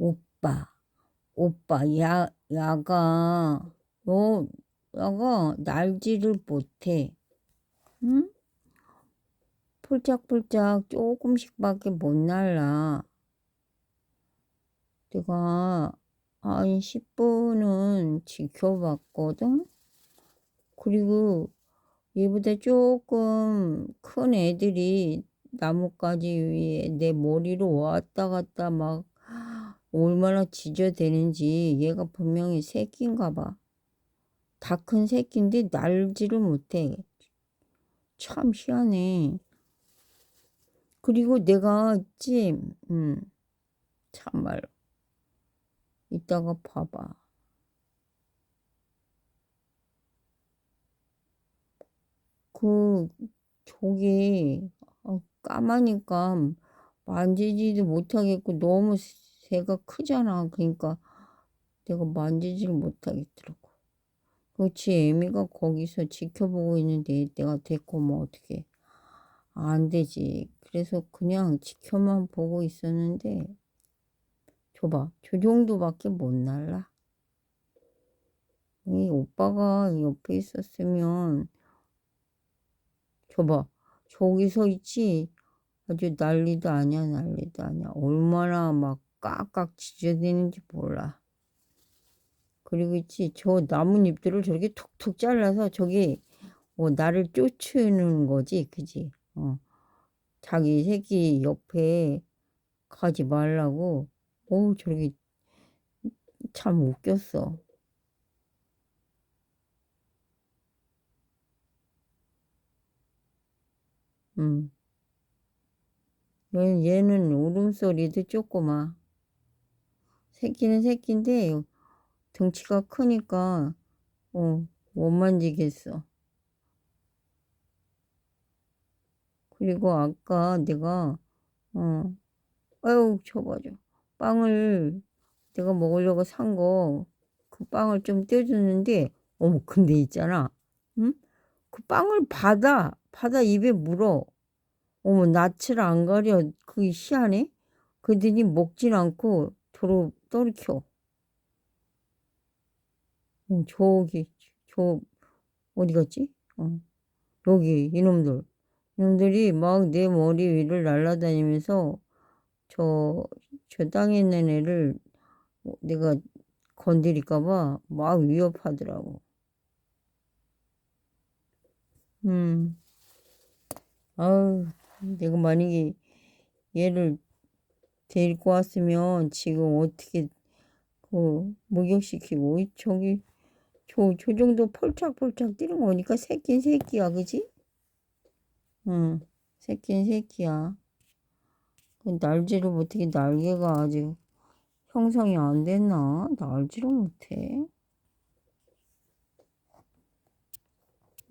오빠, 오빠, 야, 야가, 너, 야가 날지를 못해. 응? 폴짝폴짝 조금씩밖에 못 날라. 내가 한 10분은 지켜봤거든? 그리고 얘보다 조금 큰 애들이 나뭇가지 위에 내 머리로 왔다 갔다 막 얼마나 지저대는지 얘가 분명히 새끼인가 봐. 다 큰 새끼인데 날지를 못해. 참 희한해. 그리고 내가 있지, 음, 참말로. 이따가 봐봐. 그, 저기, 아, 까마니까 만지지도 못하겠고 너무 새가 크잖아. 그러니까 내가 만지지를 못하겠더라고. 그렇지, 애미가 거기서 지켜보고 있는데 내가 데리고 뭐 어떻게 안 되지. 그래서 그냥 지켜만 보고 있었는데 줘봐. 저 정도밖에 못 날라. 이 오빠가 옆에 있었으면 줘봐. 저기 서 있지? 아주 난리도 아니야, 난리도 아니야. 얼마나 막 깍깍 짖어대는지 몰라. 그리고 있지, 저 나뭇잎들을 저렇게 툭툭 잘라서 저기, 어, 나를 쫓는 거지, 그지? 어. 자기 새끼 옆에 가지 말라고. 오, 저렇게 참 웃겼어. 음. 얘는 울음소리도 조그마. 새끼는 새끼인데 등치가 크니까 어, 못 만지겠어. 그리고 아까 내가 어, 아유 저봐줘. 빵을 내가 먹으려고 산 거 그 빵을 좀 떼줬는데 어머 근데 있잖아. 응? 그 빵을 받아 받아 입에 물어. 어머 낯을 안 가려. 그게 희한해? 그러더니 먹진 않고 도로 떨켜. 어, 저기 저 어디 갔지? 어, 여기 이놈들. 이놈들이 막 내 머리 위를 날아다니면서 저, 저 땅에 있는 애를 내가 건드릴까봐 막 위협하더라고. 음, 아우, 내가 만약에 얘를 데리고 왔으면 지금 어떻게 그 목욕시키고 저기 저, 저 정도 펄짝펄짝 뛰는 거니까 새끼는 새끼야 그지? 응 새끼는 새끼야 그 날지를 못해 날개가 아직 형성이 안 됐나? 날지를 못해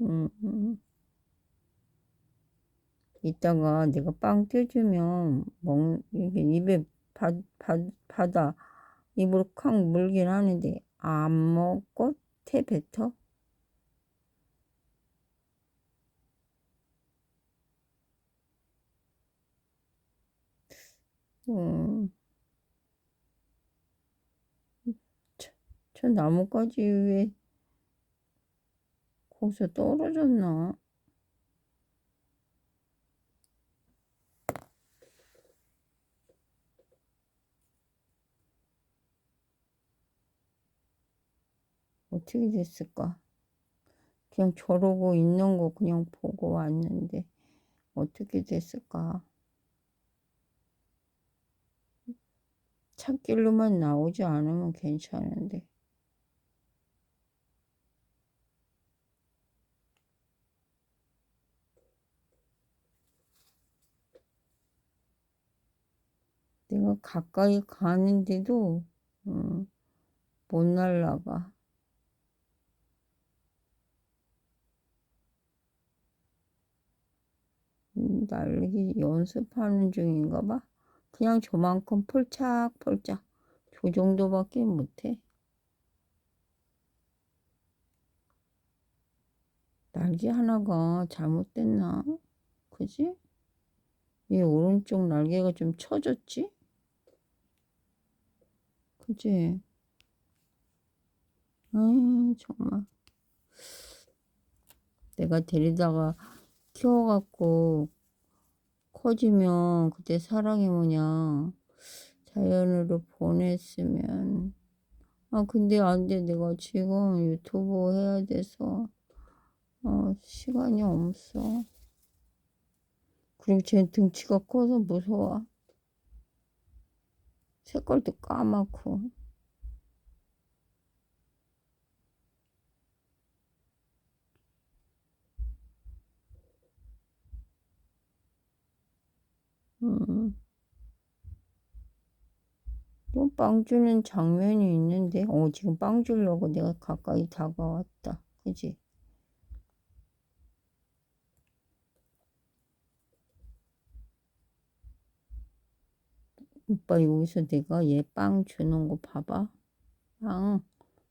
음, 음. 이따가 내가 빵 떼주면 먹 이게 입에 받, 받, 받아 입으로 콱 물긴 하는데 안 먹고 태 뱉어? 음, 저, 저 나뭇가지 위에 거기서 떨어졌나? 어떻게 됐을까? 그냥 저러고 있는 거 그냥 보고 왔는데 어떻게 됐을까? 찾길로만 나오지 않으면 괜찮은데. 내가 가까이 가는데도 음, 못 날라가. 음, 날기 연습하는 중인가 봐. 그냥 저만큼 폴짝폴짝 저 정도밖에 못해. 날개 하나가 잘못됐나? 그지? 이 오른쪽 날개가 좀 처졌지? 그지? 아유, 정말. 내가 데리다가 키워갖고 커지면 그때 사랑이 뭐냐. 자연으로 보냈으면. 아, 근데 안 돼. 내가 지금 유튜브 해야 돼서, 어, 시간이 없어. 그리고 쟤 등치가 커서 무서워. 색깔도 까맣고. 음. 또 빵 주는 장면이 있는데, 어, 지금 빵 주려고 내가 가까이 다가왔다. 그지? 오빠 여기서 내가 얘 빵 주는 거 봐봐. 빵,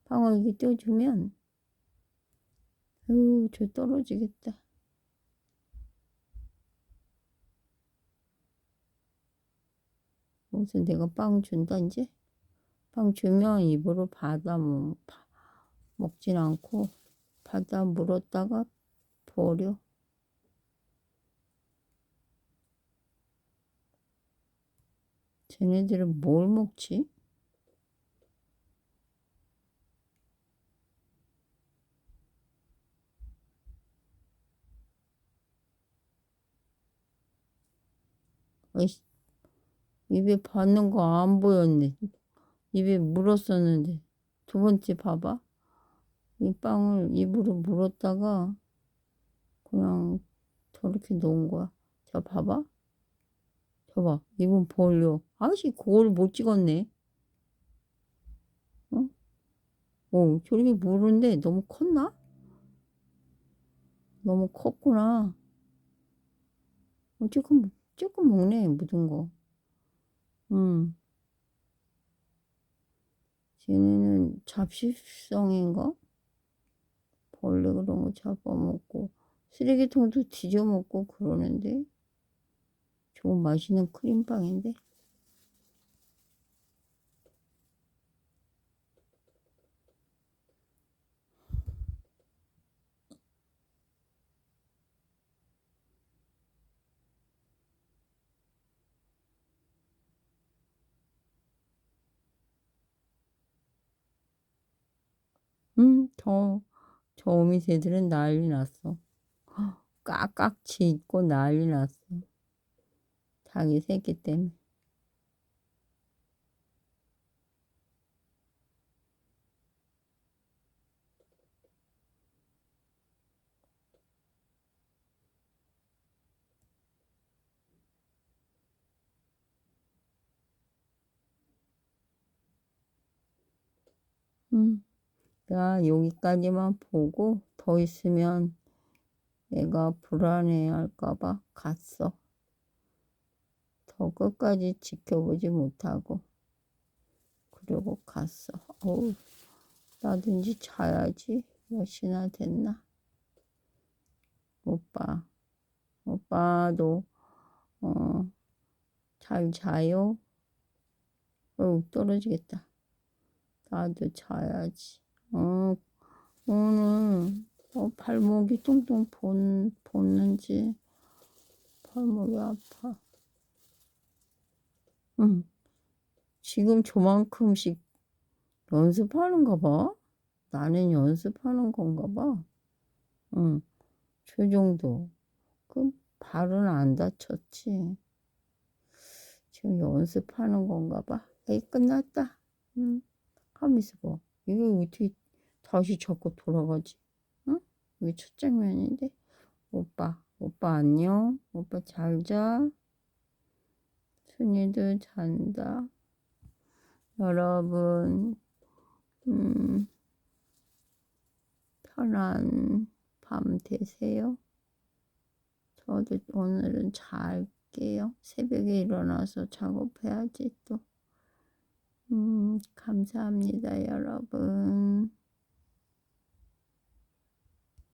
빵을 이렇게 떼어주면, 아유, 저 떨어지겠다. 여기서 내가 빵 준다, 이제? 빵 주면 입으로 받아 먹, 먹진 않고, 받아 물었다가 버려. 쟤네들은 뭘 먹지? 어이씨, 입에 받는 거 안 보였네. 입에 물었었는데. 두 번째 봐봐. 이 빵을 입으로 물었다가 그냥 저렇게 놓은 거야. 자, 봐봐. 저봐. 입은 벌려. 아씨, 그걸 못 찍었네. 어? 어, 저렇게 물은데 너무 컸나? 너무 컸구나. 어, 조금, 조금 먹네, 묻은 거. 음. 쟤네는 잡식성인가? 벌레 그런 거 잡아먹고, 쓰레기통도 뒤져먹고 그러는데, 좋은 맛있는 크림빵인데? 음, 저, 저 어미새들은 난리 났어. 깍깍 짖고 난리 났어. 자기 새끼 때문에. 음, 나 여기까지만 보고 더 있으면 애가 불안해 할까봐 갔어. 더 끝까지 지켜보지 못하고 그러고 갔어. 어우, 이제 자야지. 몇 시나 됐나? 오빠, 오빠도 어, 잘 자요. 어우, 떨어지겠다. 나도 자야지. 어, 오늘 어, 발목이 뚱뚱 본, 본는지 발목이 아파. 응. 지금 저만큼씩 연습하는가 봐. 나는 연습하는 건가 봐. 응. 저 정도. 그 발은 안 다쳤지. 지금 연습하는 건가 봐. 에이, 끝났다. 응. 하면서 봐. 이거 어떻게 다시 자꾸 돌아가지? 응? 이게 첫 장면인데? 오빠, 오빠 안녕? 오빠 잘 자? 순이도 잔다. 여러분, 음, 편한 밤 되세요. 저도 오늘은 잘게요. 새벽에 일어나서 작업해야지 또. 음, 감사합니다, 여러분.